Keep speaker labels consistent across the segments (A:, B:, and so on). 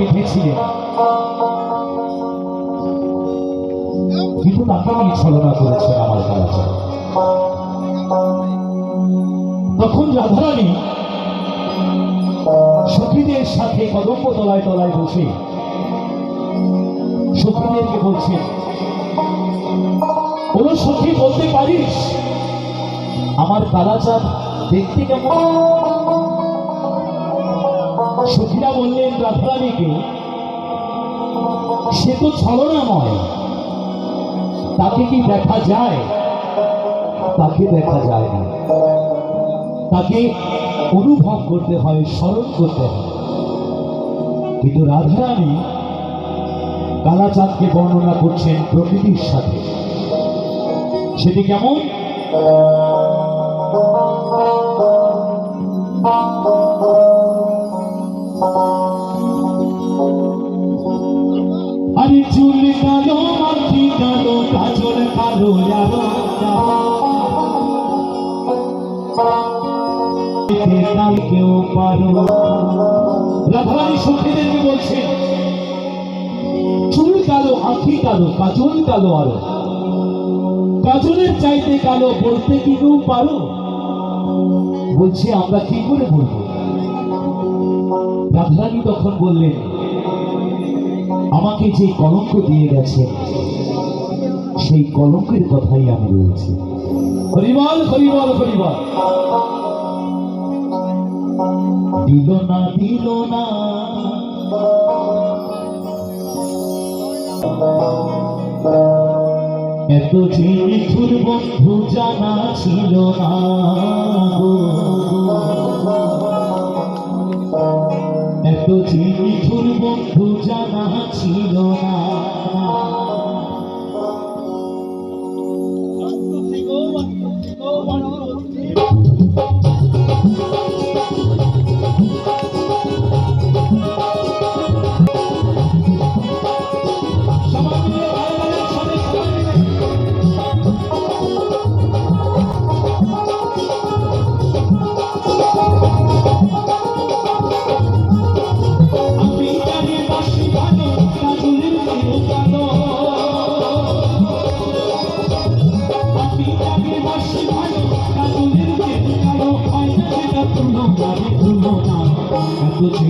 A: বেঁধেছিলেন কিন্তু তাকে নিয়ে ছলনা করেছেন আমার কালাচার তখন রাধারানী সখীদের সাথে কদম্ব তলায় তলায় বসে সখীদেরকে বলছেন কোন সখী বলতে পারিস? আমার কালাচাঁদ দেখতে কেমন? বললেন সে তো ছলনাময়। তাকে কি দেখা যায়? তাকে দেখা যায় না। তাকে অনুভব করতে হয়, স্মরণ করতে হয়। কিন্তু রাধারানী কালাচাঁদকে বর্ণনা করছেন প্রকৃতির সাথে। সেটি কেমন? চুল কালো, আঁখি কালো, কাজল কালো আরও। কাজলের চাইতে কালো বলতে কি কেউ পারো? বলছে, আমরা কি করে বলব? রাধারানী তখন বললেন, আমাকে যে কলঙ্ক দিয়ে গেছে, সেই কলঙ্কের কথাই আমি রয়েছি। হরিবল হরিবল হরিবল। দিল না দিল না। এত যে নিঠুর বন্ধু জানা ছিল না। এত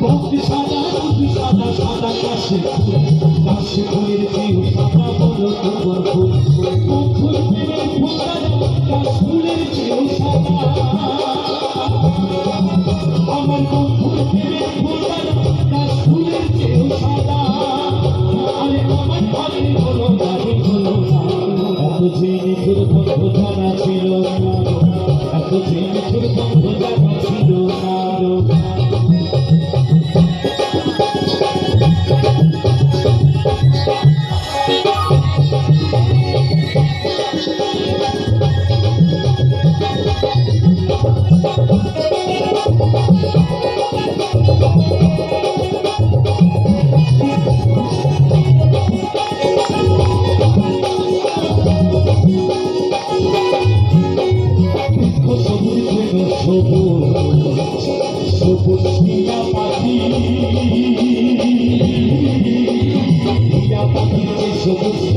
A: ভক্তি সাদা সাদা সাদা কাশে কাশে ফুলের কেউ সাদা বলো তোমার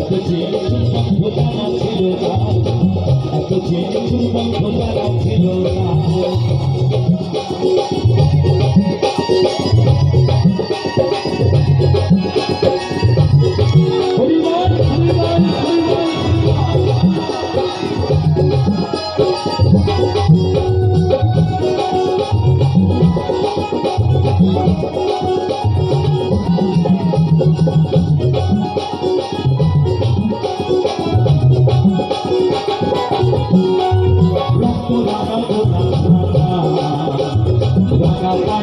A: এত যে চুম্বক ভোটারা ছিল না এত যে চুম্বক ভোটারা ছিল না Thank you.